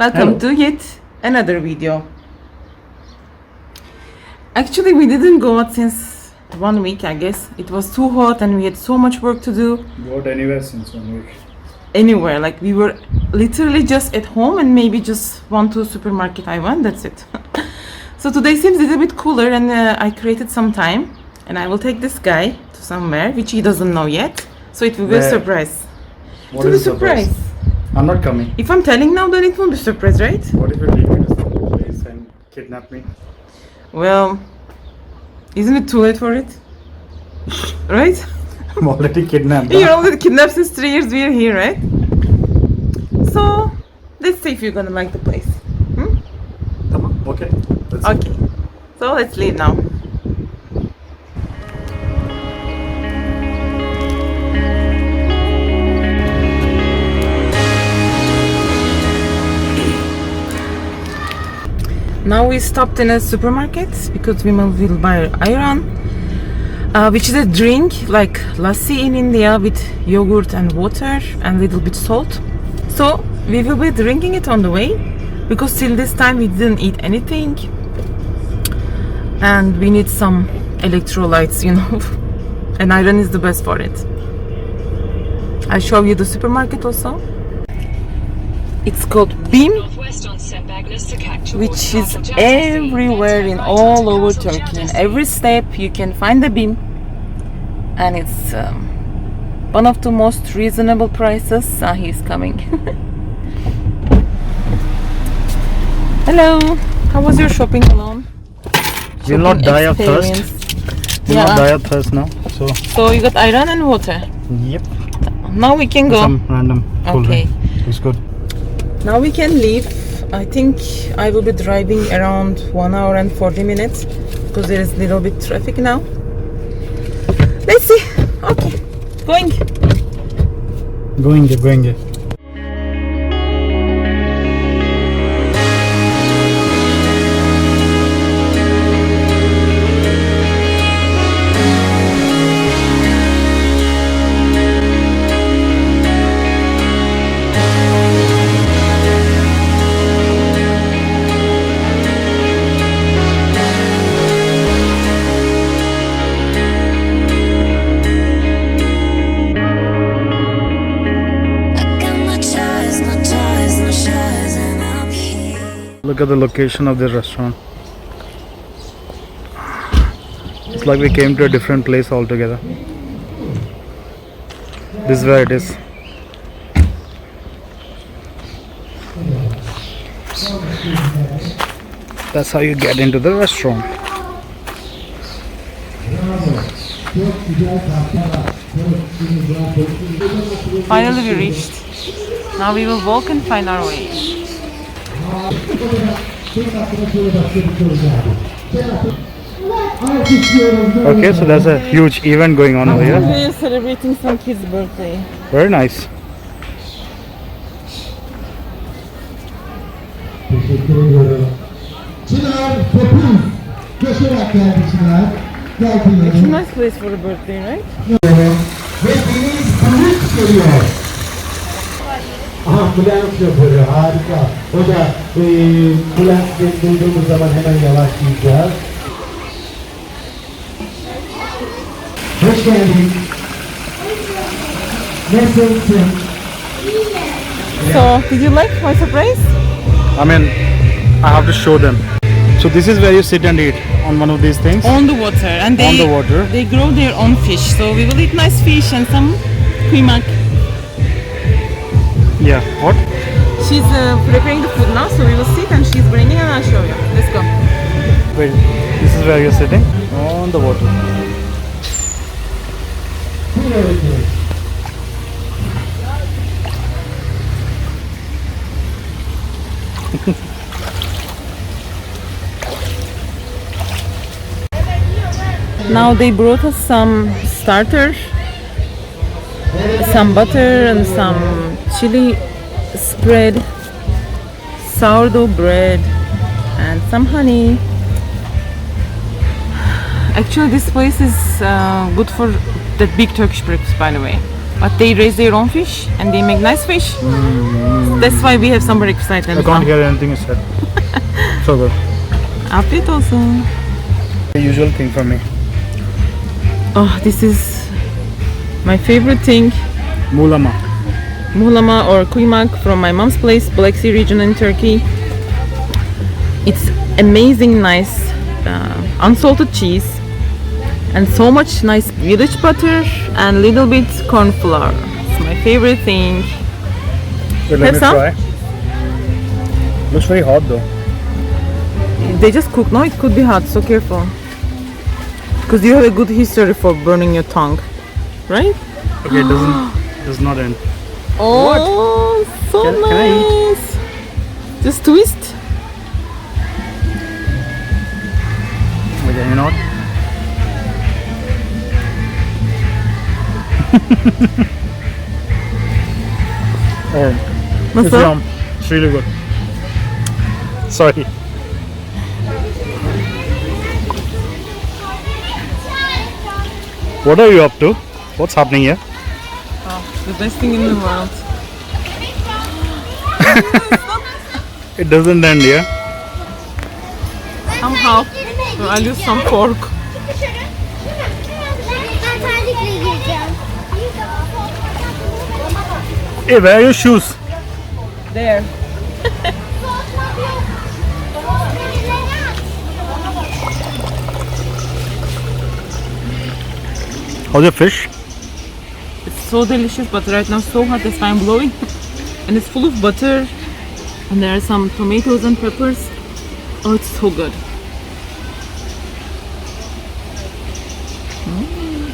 Welcome Hello. to yet another video. Actually, we didn't go out since one week, I guess. It was too hot and we had so much work to do Got anywhere since one week. anywhere. Like, we were literally just at home and maybe just one to supermarket I went, that's it. so today seems a little bit cooler and uh, I created some time and I will take this guy to somewhere which he doesn't know yet. So it will be a surprise. What it will be is surprise? surprise. I'm not coming. If I'm telling now, then it won't be surprise, right? What if you take me to some place and kidnap me? Well, isn't it too late for it? right? I'm already kidnapped. You're already kidnapped since three years we are here, right? So, let's see if you're gonna like the place. Hmm? Come on. Okay. Let's see. Okay. So let's leave now. Now we stopped in a supermarket because we will buy ayran, uh, which is a drink like lassi in India with yogurt and water and a little bit salt. So we will be drinking it on the way because till this time we didn't eat anything and we need some electrolytes, you know. and iron is the best for it. I show you the supermarket also. It's called Beam Northwest on St. Agnes to catch which is everywhere in all over Turkey. In every step you can find the BIM, and it's um, one of the most reasonable prices. Ah, he's coming. Hello, how was your shopping alone? We'll not Shopping die of thirst. experience. We'll Yeah. not die of thirst now. So, So you got iron and water. yep. Now we can go. Some random cool Okay. drink. It's good. Now we can leave. I think I will be driving around one hour and 40 minutes because there is a little bit traffic now. Let's see. Okay, going. Going going Look at the location of this restaurant. It's like we came to a different place altogether. This is where it is. That's how you get into the restaurant. Finally, we reached. Now we will walk and find our way. Okay, so there's a huge event going on over here. We are celebrating some kid's birthday. Very nice. Teşekkür ediyorum. Çınar Topuz. Koşarak geldi Çınar. Gel It's a nice place for a birthday, right? Ah, ambulans şoförü harika. Ah, o da e, ambulans duyduğumuz zaman hemen yavaşlayacağız. Hoş geldin. Nasılsın? So, did you like my surprise? I mean, I have to show them. So this is where you sit and eat on one of these things. On the water, and they On the water. they grow their own fish. So we will eat nice fish and some kuymak. Yeah. What? She's uh, preparing the food now, so we will sit and she's bringing and I'll show you. Let's go. Wait. This is where you're sitting on the water. Now they brought us some starter, some butter and some chili spread, sourdough bread, and some honey. Actually, this place is uh, good for that big Turkish breakfast, by the way. But they raise their own fish and they make nice fish. That's why we have some breakfast I can't now. hear anything you said. so good. Afiyet olsun. The usual thing for me. Oh, this is my favorite thing. Mulama. Muhlama or kuymak from my mom's place, Black Sea region in Turkey. It's amazing, nice, uh, unsalted cheese, and so much nice village butter and little bit corn flour. It's my favorite thing. Wait, let Have me some? try. Looks very hot though. They just cook. No, it could be hot. So careful, because you have a good history for burning your tongue, right? Okay, it doesn't does not end. Oh, so Can- can nice. Just twist. Okay, you know what? oh, it's Nasıl? yum. It's really good. Sorry. What are you up to? What's happening here? The best thing in the world. It doesn't end here. Somehow, I'll use some pork. Ben terlikle gireceğim. Hey, where are your shoes? There. How's your fish? So delicious, but right now so hot, that's why I'm blowing. and it's full of butter, and there are some tomatoes and peppers. Oh, it's so good. Mm.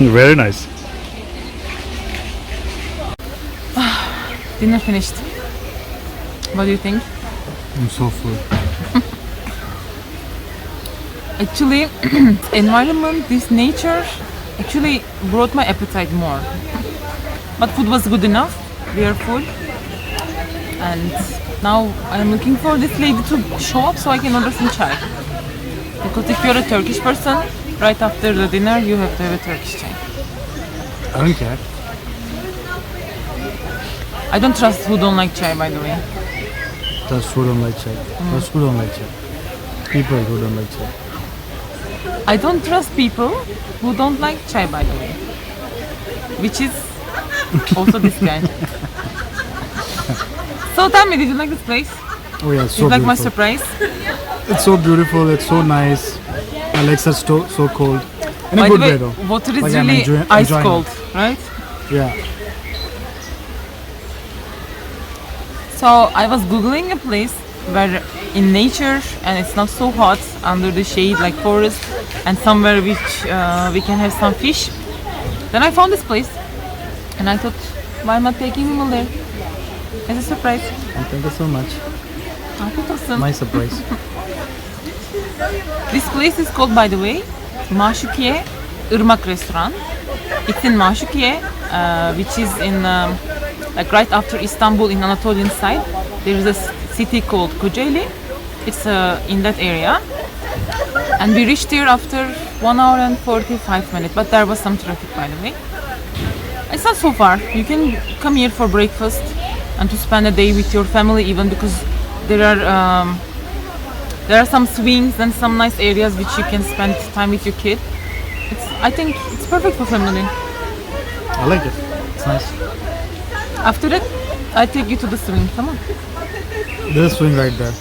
Very nice. Dinner finished. What do you think? I'm so full. Actually, environment, this nature, actually brought my appetite more. But food was good enough. We are full. And now I'm looking for this lady to show up so I can order some chai. Because if you're a Turkish person, right after the dinner you have to have a Turkish chai. I don't care. I don't trust who don't like chai by the way. That's who don't like chai. That's who don't like chai. People who don't like chai. I don't trust people who don't like chai by the way. Which is also this guy. so tell me, did you like this place? Oh yeah, it's Did so you like my beautiful. surprise? It's so beautiful. It's so nice. My legs are so so cold. In a By good the way, way though. water is Like I'm really enjoy- ice enjoying cold, right? Yeah. So I was googling a place where in nature and it's not so hot under the shade like forest and somewhere which uh, we can have some fish. Then I found this place and I thought why not taking him there as a surprise. Thank you so much. Afiyet olsun. My surprise. This place is called, by the way, Maşukiye Irmak Restaurant. It's in Maşukiye, uh, which is in um, like right after Istanbul in Anatolian side. There is a city called Kocaeli. It's uh, in that area, and we reached here after one hour and 45 minutes. But there was some traffic, by the way. It's not so far. You can come here for breakfast and to spend a day with your family, even because there are. Um, there are some swings and some nice areas which you can spend time with your kid. It's, I think it's perfect for family. I like it. It's nice. After that, I take you to the swing. Come on, There's a swing right there.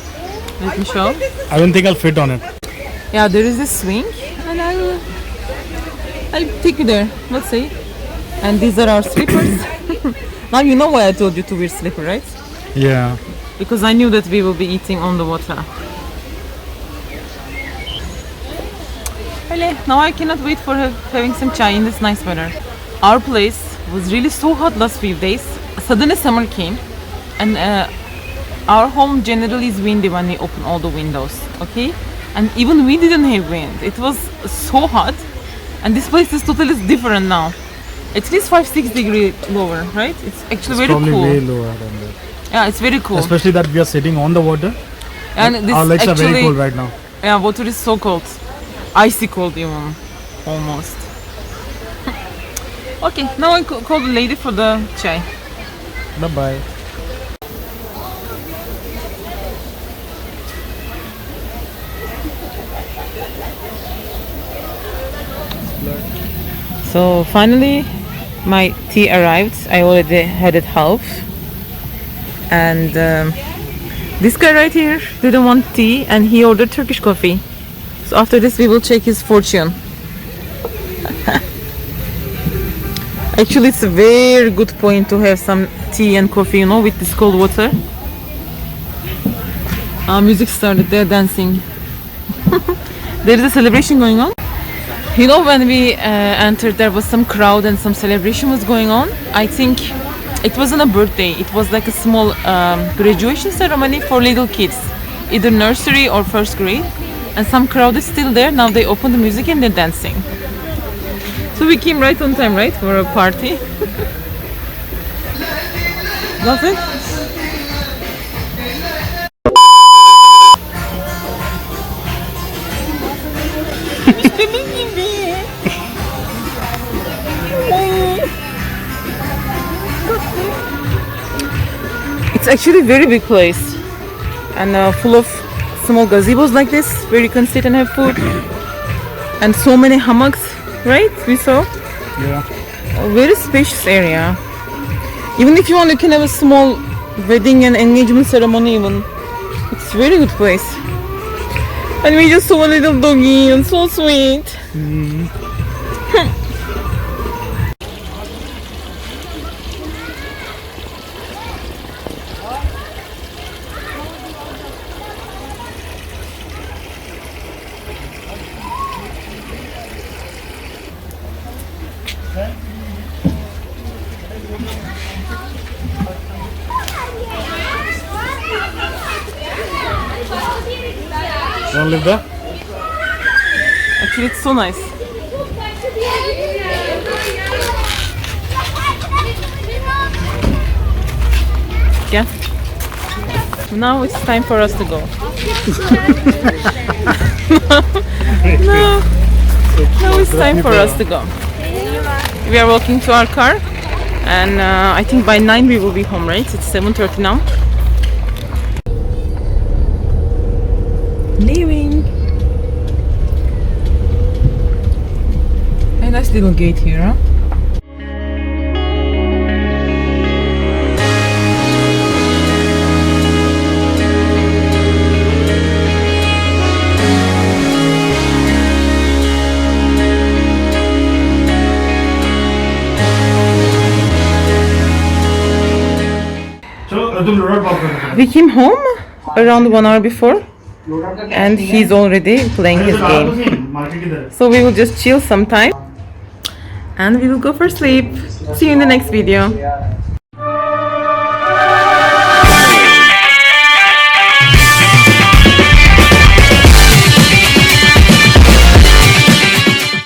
Let me show. I don't think I'll fit on it. Yeah, there is a swing, and I will. I'll take you there. Let's see. And these are our slippers. now you know why I told you to wear slipper, right? Yeah. Because I knew that we will be eating on the water. Öyle, now I cannot wait for ha- having some chai in this nice weather. Our place was really so hot last few days. Suddenly summer came, and uh, our home generally is windy when we open all the windows. Okay, and even we didn't have wind. It was so hot, and this place is totally different now. At least five six degree lower, right? It's actually It's very probably cool. way lower than that. Yeah, it's very cool. Especially that we are sitting on the water. and this Our legs are very actually- cold right now. Yeah, water is so cold. Icy cold even. Almost. Okay, now I call the lady for the chai. Bye bye. So finally, my tea arrived. I already had it half, and um, this guy right here didn't want tea, and he ordered Turkish coffee. So after this, we will check his fortune. Actually, it's a very good point to have some tea and coffee, you know, with this cold water. our music started. They're dancing. there is a celebration going on. You know, when we uh, entered, there was some crowd and some celebration was going on. I think it wasn't a birthday, it was like a small um, graduation ceremony for little kids, either nursery or first grade. And some crowd is still there. Now they open the music and they're dancing. So we came right on time, right, for a party. Nothing? It's actually a very big place and uh, full of small gazebos like this where you can sit and have food and so many hammocks, right? We saw Yeah. a very spacious area. Even if you want, you can have a small wedding and engagement ceremony. Even it's a very good place. And we just saw a little doggy and so sweet. You wanna live there? Actually, it's so nice. Yeah. Now it's time for us to go. no. Now it's time for us to go. We are walking to our car, and uh, I think by nine we will be home. Right? It's seven thirty now. Leaving. A little gate here. Huh? We came home around one hour before and he's already playing his game. so we will just chill sometime and we will go for sleep. See you in the next video.